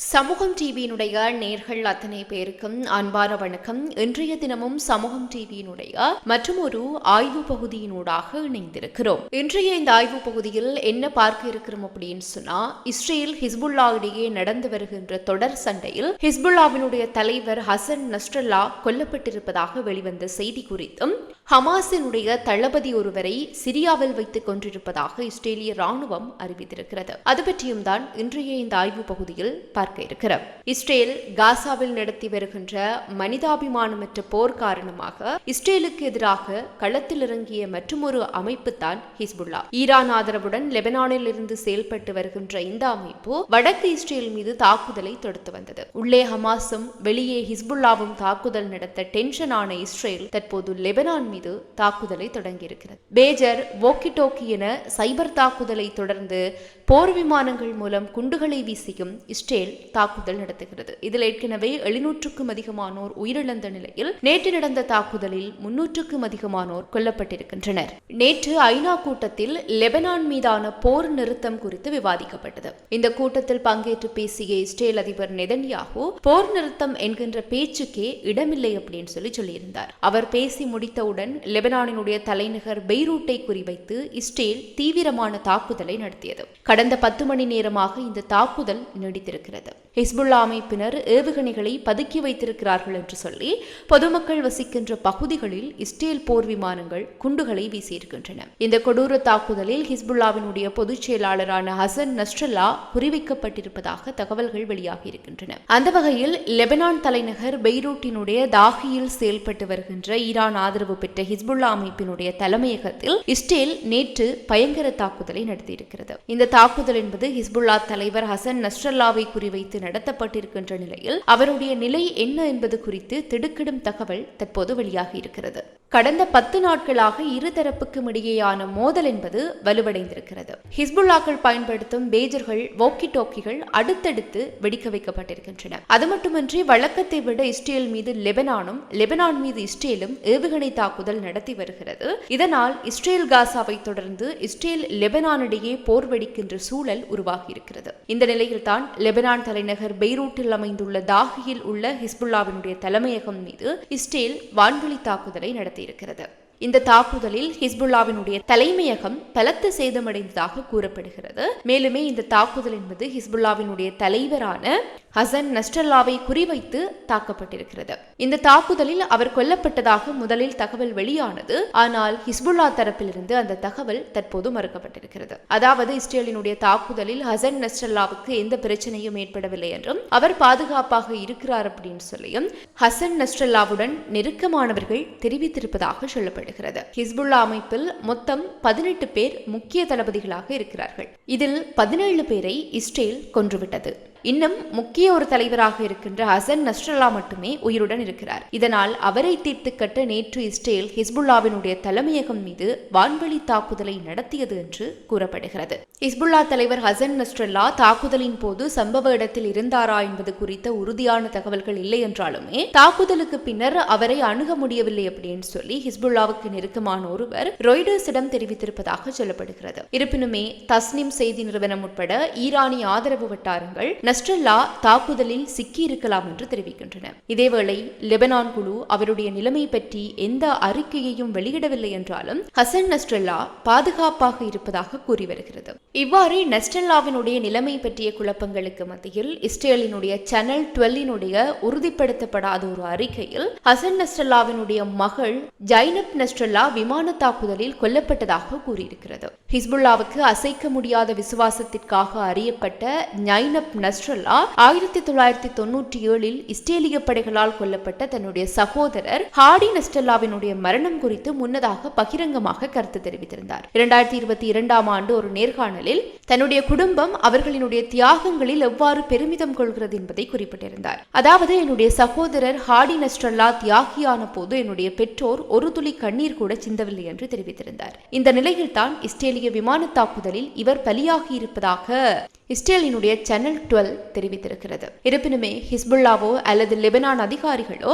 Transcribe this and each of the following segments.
சமூகம் டிவியினுடைய நேர்கள் அத்தனை பேருக்கும் அன்பான வணக்கம். இன்றைய தினமும் சமூகம் டிவியினுடைய மற்றும் ஒரு ஆய்வு பகுதியினூடாக இணைந்திருக்கிறோம். இன்றைய இந்த ஆய்வு பகுதியில் என்ன பார்க்க இருக்கிறோம் அப்படின்னு சொன்னா இஸ்ரேல் ஹிஸ்புல்லா இடையே நடந்து வருகின்ற தொடர் சண்டையில் ஹிஸ்புல்லாவினுடைய தலைவர் ஹசன் நஸ்ரல்லா கொல்லப்பட்டிருப்பதாக வெளிவந்த செய்தி குறித்தும் ஹமாஸினுடைய தளபதி ஒருவரை சிரியாவில் வைத்துக் கொண்டிருப்பதாக இஸ்ரேலிய ராணுவம் அறிவித்திருக்கிறது. அது பற்றியும் தான் இன்றைய இந்த ஆய்வு பகுதியில் பார்க்க இருக்கிறோம். இஸ்ரேல் காசாவில் நடத்தி வருகின்ற மனிதாபிமானமற்ற போர் காரணமாக இஸ்ரேலுக்கு எதிராக களத்தில் இறங்கிய மற்றொரு அமைப்பு தான் ஹிஸ்புல்லா. ஈரான் ஆதரவுடன் லெபனானில் இருந்து செயல்பட்டு வருகின்ற இந்த அமைப்பு வடக்கு இஸ்ரேல் மீது தாக்குதலை தொடுத்து வந்தது. உள்ளே ஹமாஸும் வெளியே ஹிஸ்புல்லாவும் தாக்குதல் நடத்த டென்ஷனான இஸ்ரேல் தற்போது லெபனான் மீது மீது தாக்குதலை தொடங்கியிருக்கிறது. பேஜர் வோக்கி டோக்கி என சைபர் தாக்குதலை தொடர்ந்து போர் விமானங்கள் மூலம் குண்டுகளை வீசியும் இஸ்ரேல் தாக்குதல் நடத்துகிறது. இதில் ஏற்கனவே எழுநூற்றுக்கும் அதிகமானோர் உயிரிழந்த நிலையில் நேற்று நடந்த தாக்குதலில் முன்னூற்றுக்கும் அதிகமானோர் கொல்லப்பட்டிருக்கின்றனர். நேற்று ஐநா கூட்டத்தில் லெபனான் மீதான போர் நிறுத்தம் குறித்து விவாதிக்கப்பட்டது. இந்த கூட்டத்தில் பங்கேற்று பேசிய இஸ்ரேல் அதிபர் நெதன்யாகு போர் நிறுத்தம் என்கின்ற பேச்சுக்கே இடமில்லை அப்படின்னு சொல்லி சொல்லியிருந்தார். அவர் பேசி முடித்தவுடன் லெபனானினுடைய தலைநகர் பெய்ரூட்டை குறிவைத்து இஸ்ரேல் தீவிரமான தாக்குதலை நடத்தியது. கடந்த பத்து மணி நேரமாக இந்த தாக்குதல் நீடித்திருக்கிறது. ஹிஸ்புல்லா அமைப்பினர் ஏவுகணைகளை பதுக்கி வைத்திருக்கிறார்கள் என்று சொல்லி பொதுமக்கள் வசிக்கின்ற பகுதிகளில் இஸ்ரேல் போர் விமானங்கள் குண்டுகளை வீசியிருக்கின்றன. இந்த கொடூர தாக்குதலில் ஹிஸ்புல்லாவினுடைய பொதுச் செயலாளரான ஹசன் நஸ்ரல்லா குறிவைக்கப்பட்டிருப்பதாக தகவல்கள் வெளியாகி இருக்கின்றன. அந்த வகையில் லெபனான் தலைநகர் பெய்ரூட்டினுடைய தாகியில் செயல்பட்டு வருகின்ற ஈரான் ஆதரவு பெற்ற ஹிஸ்புல்லா அமைப்பினுடைய தலைமையகத்தில் இஸ்ரேல் நேற்று பயங்கர தாக்குதலை நடத்தியிருக்கிறது. இந்த தாக்குதல் என்பது ஹிஸ்புல்லா தலைவர் ஹசன் நஸ்ரல்லாவை குறிவைத்து நடத்தப்பட்டிருக்கின்ற நிலையில் அவருடைய நிலை என்ன என்பது குறித்து திடுக்கிடும் தகவல் தற்போது வெளியாகி இருக்கிறது. கடந்த பத்து நாட்களாக இருதரப்புக்கும் இடையேயான மோதல் என்பது வலுவடைந்திருக்கிறது. ஹிஸ்புல்லாக்கள் பயன்படுத்தும் பேஜர்கள் வோக்கி டோக்கிகள் அடுத்தடுத்து வெடிக்க வைக்கப்பட்டிருக்கின்றன. அது மட்டுமின்றி வழக்கத்தை விட இஸ்ரேல் மீது லெபனானும் லெபனான் மீது இஸ்ரேலும் ஏவுகணை தாக்குதல் நடத்தி வருகிறது. இதனால் இஸ்ரேல் காசாவை தொடர்ந்து இஸ்ரேல் லெபனானிடையே போர் வெடிக்கின்ற சூழல் உருவாகியிருக்கிறது. இந்த நிலையில்தான் லெபனான் தலைநகர் பெய்ரூட்டில் அமைந்துள்ள தாகியில் உள்ள ஹிஸ்புல்லாவினுடைய தலைமையகம் மீது இஸ்ரேல் வான்வெளி தாக்குதலை நடத்தியிருக்கிறது. இந்த தாக்குதலில் ஹிஸ்புல்லாவினுடைய தலைமையகம் பலத்த சேதமடைந்ததாக கூறப்படுகிறது. மேலுமே இந்த தாக்குதல் என்பது ஹிஸ்புல்லாவினுடைய தலைவரான ஹசன் நஸ்டல்லாவை குறிவைத்து தாக்கப்பட்டிருக்கிறது. இந்த தாக்குதலில் அவர் கொல்லப்பட்டதாக முதலில் தகவல் வெளியானது. ஆனால் ஹிஸ்புல்லா தரப்பிலிருந்து அந்த தகவல் தற்போது மறுக்கப்பட்டிருக்கிறது. அதாவது இஸ்ரேலினுடைய தாக்குதலில் ஹசன் நஸ்டல்லாவுக்கு எந்த பிரச்சனையும் ஏற்படவில்லை என்றும் அவர் பாதுகாப்பாக இருக்கிறார் அப்படின்னு சொல்லியும் ஹசன் நஸ்டல்லாவுடன் நெருக்கமானவர்கள் தெரிவித்திருப்பதாக சொல்லப்படுகிறது. ஹிஸ்புல்லா அமைப்பில் மொத்தம் பதினெட்டு பேர் முக்கிய தளபதிகளாக இருக்கிறார்கள். இதில் பதினேழு பேரை இஸ்ரேல் கொன்றுவிட்டது. இன்னும் முக்கிய ஒரு தலைவராக இருக்கின்ற ஹசன் நஸ்ரல்லா மட்டுமே உயிருடன் இருக்கிறார். இதனால் அவரை தீர்த்து கட்ட நேற்று இஸ்ரேல் ஹிஸ்புல்லாவினுடைய தலைமையகம் மீது வான்வெளி தாக்குதலை நடத்தியது என்று கூறப்படுகிறது. ஹிஸ்புல்லா தலைவர் ஹசன் நஸ்ரல்லா தாக்குதலின் போது சம்பவ இடத்தில் இருந்தாரா என்பது குறித்த உறுதியான தகவல்கள் இல்லை என்றாலுமே தாக்குதலுக்கு பின்னர் அவரை அணுக முடியவில்லை அப்படின்னு சொல்லி ஹிஸ்புல்லாவுக்கு நெருக்கமான ஒருவர் ரொய்டர்ஸிடம் தெரிவித்திருப்பதாக சொல்லப்படுகிறது. இருப்பினுமே தஸ்னிம் செய்தி நிறுவனம் உட்பட ஈரானிய ஆதரவு வட்டாரங்கள் நஸ்ரல்லா தாக்குதலில் சிக்கியிருக்கலாம் என்று தெரிவிக்கின்றன. இதேவேளை லெபனான் குழு அவருடைய நிலைமை பற்றி எந்த அறிக்கையையும் வெளியிடவில்லை என்றாலும் ஹசன் நஸ்ரல்லா பாதுகாப்பாக இருப்பதாக கூறி வருகிறது. இவ்வாறு நஸ்ரல்லாவினுடைய நிலைமை பற்றிய குழப்பங்களுக்கு மத்தியில் இஸ்ரேலினுடைய சேனல் டுவெல்லினுடைய உறுதிப்படுத்தப்படாத ஒரு அறிக்கையில் ஹசன் நஸ்ரல்லாவினுடைய மகள் ஜைனப் நஸ்ரல்லா விமான தாக்குதலில் கொல்லப்பட்டதாக கூறியிருக்கிறது. ஹிஸ்புல்லாவுக்கு அசைக்க முடியாத விசுவாசத்திற்காக அறியப்பட்ட ஜைனப் நஸ்ரல்லா ஆயிரத்தி தொள்ளாயிரத்தி தொன்னூற்றி ஏழில் இஸ்ரேலிய படைகளால் கொல்லப்பட்ட தன்னுடைய சகோதரர் ஹாடி நஸ்டல்லாவினுடைய மரணம் குறித்து முன்னதாக பகிரங்கமாக கருத்து தெரிவித்திருந்தார். இரண்டாயிரத்தி இருபத்தி இரண்டாம் ஆண்டு ஒரு நேர்காணலில் தன்னுடைய குடும்பம் அவர்களினுடைய தியாகங்களில் எவ்வாறு பெருமிதம் கொள்கிறது என்பதை குறிப்பிட்டிருந்தார். அதாவது என்னுடைய சகோதரர் ஹாடி நஸ்டல்லா தியாகியான போது என்னுடைய பெற்றோர் ஒரு துளி கண்ணீர் கூட சிந்தவில்லை என்று தெரிவித்திருந்தார். இந்த நிலையில்தான் இஸ்ரேலிய விமான தாக்குதலில் இவர் பலியாகி இருப்பதாக இஸ்ரேலினுடைய சேனல் டுவெல் தெரிவித்திருக்கிறது. இருப்பினுமே ஹிஸ்புல்லாவோ அல்லது லெபனான் அதிகாரிகளோ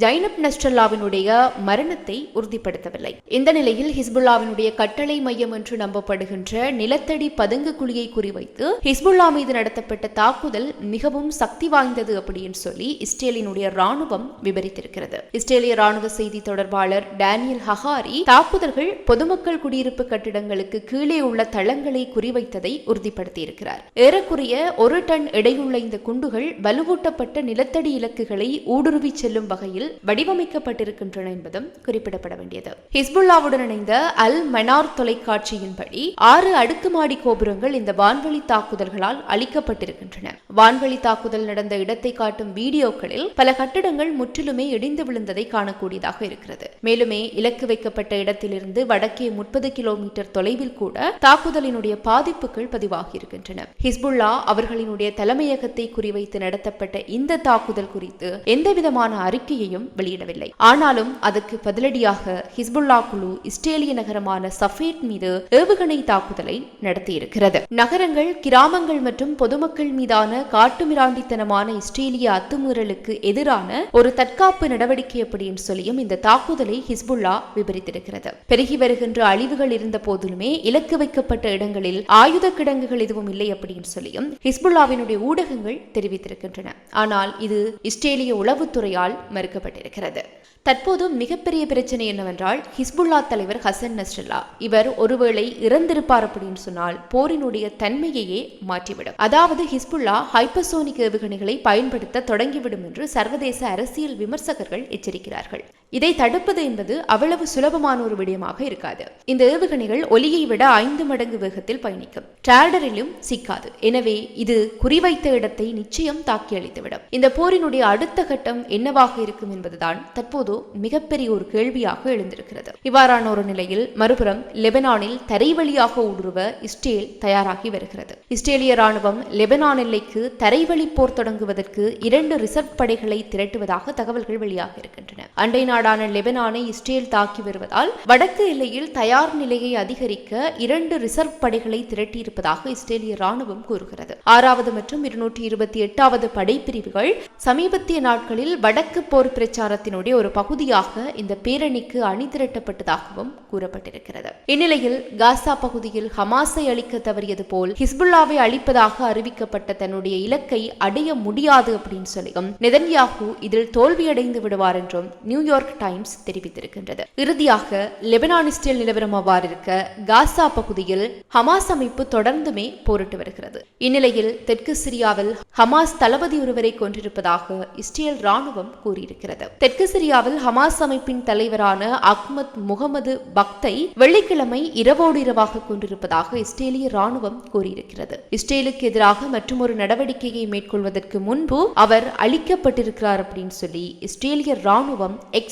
ஜைனப் நஸ்ரல்லாவினுடைய மரணத்தை உறுதிப்படுத்தவில்லை. இந்த நிலையில் ஹிஸ்புல்லாவினுடைய கட்டளை மையம் என்று நம்பப்படுகின்ற நிலத்தடி பதுங்கு குழியை குறிவைத்து ஹிஸ்புல்லா மீது நடத்தப்பட்ட தாக்குதல் மிகவும் சக்தி வாய்ந்தது அப்படின்னு சொல்லி இஸ்ரேலினுடைய ராணுவம் விவரித்திருக்கிறது. இஸ்ரேலிய ராணுவ செய்தி தொடர்பாளர் டேனியல் ஹஹாரி தாக்குதல்கள் பொதுமக்கள் குடியிருப்பு கட்டிடங்களுக்கு கீழே உள்ள தளங்களை குறிவைத்ததை உறுதிப்படுத்தியிருக்கிறார். ஏறக்குறைய ஒரு டன் எடையுள்ள இந்த குண்டுகள் வலுவூட்டப்பட்ட நிலத்தடி இலக்குகளை ஊடுருவி செல்லும் வகையில் வடிவமைக்கப்பட்டிருக்கின்றன என்பதும் குறிப்பிடப்பட வேண்டியது. ஹிஸ்புல்லாவுடன் இணைந்த அல் மனார் தொலைக்காட்சியின்படி ஆறு அடுக்குமாடி கோபுரங்கள் இந்த வான்வழி தாக்குதல்களால் அழிக்கப்பட்டிருக்கின்றன. வான்வழி தாக்குதல் நடந்த இடத்தை காட்டும் வீடியோக்களில் பல கட்டிடங்கள் முற்றிலுமே இடிந்து விழுந்ததை காணக்கூடியதாக இருக்கிறது. மேலுமே இலக்கு வைக்கப்பட்ட இடத்திலிருந்து வடக்கே முப்பது கிலோமீட்டர் தொலைவில் கூட தாக்குதலினுடைய பாதிப்புகள் பதிவாகியிருக்கின்றன ஹிஸ்புல்லா அவர்களினுடைய தலைமையகத்தை குறிவைத்து நடத்தப்பட்ட இந்த தாக்குதல் குறித்து எந்தவிதமான அறிக்கையையும் வெளியிடவில்லை. ஆனாலும் அதற்கு பதிலடியாக ஹிஸ்புல்லா குழு இஸ்ரேலிய நகரமான சஃபேட் மீது ஏவுகணை தாக்குதலை நடத்தியிருக்கிறது. நகரங்கள் கிராமங்கள் மற்றும் பொதுமக்கள் மீதான காட்டுமிராண்டித்தனமான இஸ்ரேலிய அத்துமீறலுக்கு எதிரான ஒரு தற்காப்பு நடவடிக்கை அப்படின்னு சொல்லியும் இந்த தாக்குதலை ஹிஸ்புல்லா விபரித்திருக்கிறது. பெருகி வருகின்ற அழிவுகள் இருந்த போதிலுமே இலக்கு வைக்கப்பட்ட இடங்களில் ஆயுத கிடங்குகள் எதுவும் இல்லை அப்படின்னு சொல்லியும் ஹிஸ்புல்லாவினுடைய ஊடகங்கள் தெரிவித்திருக்கின்றன. ஆனால் இது இஸ்ரேலிய உளவுத்துறையால் மறுக்கப்பட்டிருக்கிறது தற்போது மிகப்பெரிய பிரச்சனை என்னவென்றால் ஹிஸ்புல்லா தலைவர் ஹசன் நஸ்ரல்லா இவர் ஒருவேளை இறந்திருப்பார் அப்படின்னு சொன்னால் போரினுடைய தன்மையையே மாற்றிவிடும். அதாவது ஹிஸ்புல்லா ஹைப்பசோனிக் ஏவுகணைகளை பயன்படுத்த தொடங்கிவிடும் என்று சர்வதேச அரசியல் விமர்சகர்கள் எச்சரிக்கிறார்கள். இதை தடுப்பது என்பது அவ்வளவு சுலபமான ஒரு விடயமாக இருக்காது. இந்த ஏவுகணைகள் ஒலியை விட ஐந்து மடங்கு வேகத்தில் பயணிக்கும். டிராடரிலும் சிக்காது. எனவே இது குறிவைத்த இடத்தை நிச்சயம் தாக்கி அளித்துவிடும் இந்த போரினுடைய அடுத்த கட்டம் என்னவாக இருக்கும் என்பதுதான் தற்போது மிகப்பெரிய ஒரு கேள்வியாக எழுந்திருக்கிறது. இவ்வாறான ஒரு நிலையில் மறுபுறம் லெபனானில் தரை வழியாக ஊடுருவ இஸ்ரேல் தயாராகி வருகிறது. இஸ்ரேலிய ராணுவம் லெபனான் எல்லைக்கு தரைவழி போர் தொடங்குவதற்கு இரண்டு ரிசர்வ் படைகளை திரட்டுவதாக தகவல்கள் வெளியாக இருக்கின்றன. அண்டை நாடான லெபனானை இஸ்ரேல் தாக்கி வருவதால் வடக்கு எல்லையில் தயார் நிலையை அதிகரிக்க இரண்டு ரிசர்வ் படைகளை திரட்டியிருப்பதாக இஸ்ரேலிய ராணுவம் கூறுகிறது. ஆறாவது மற்றும் இருநூற்றி இருபத்தி எட்டாவது படைப்பிரிவுகள் சமீபத்திய நாட்களில் வடக்கு போர் பிரச்சாரத்தினுடைய ஒரு பகுதியாக இந்த பேரணிக்கு அணிதிரட்டப்பட்டதாகவும் கூறப்பட்டிருக்கிறது. இந்நிலையில் காசா பகுதியில் ஹமாஸை அளிக்க தவறியது போல் ஹிஸ்புல்லாவை அழிப்பதாக அறிவிக்கப்பட்ட தன்னுடைய இலக்கை அடைய முடியாது அப்படின்னு சொல்லியும் நெதன்யாகு இதில் தோல்வியடைந்து விடுவார் என்றும் நியூயார்க் டைம்ஸ் தெரிவித்திருக்கின்றது. இறுதியாக லெபனானிஸ்டில் நிலவரம் அவ்வாறு இருக்க காசா பகுதியில் ஹமாஸ் அமைப்பு தொடர்ந்துமே போரிட்டு வருகிறது. இந்நிலையில் தெற்கு சிரியாவில் ஹமாஸ் தளபதி ஒருவரை கொன்றிருப்பதாக இஸ்ரேல் ராணுவம் கூறியிருக்கிறது. தெற்கு சிரியாவில் ஹமாஸ் அமைப்பின் தலைவரான அஹ்மத் முகமது பக்தை வெள்ளிக்கிழமை இரவோடு இரவாக கொண்டிருப்பதாக இஸ்ரேலிய ராணுவம் கூறியிருக்கிறது. இஸ்ரேலுக்கு எதிராக மற்றொரு நடவடிக்கையை மேற்கொள்வதற்கு முன்பு அவர் அளிக்கப்பட்டிருக்கிறார் அப்படின்னு சொல்லி இஸ்ரேலிய ராணுவம் எக்ஸ்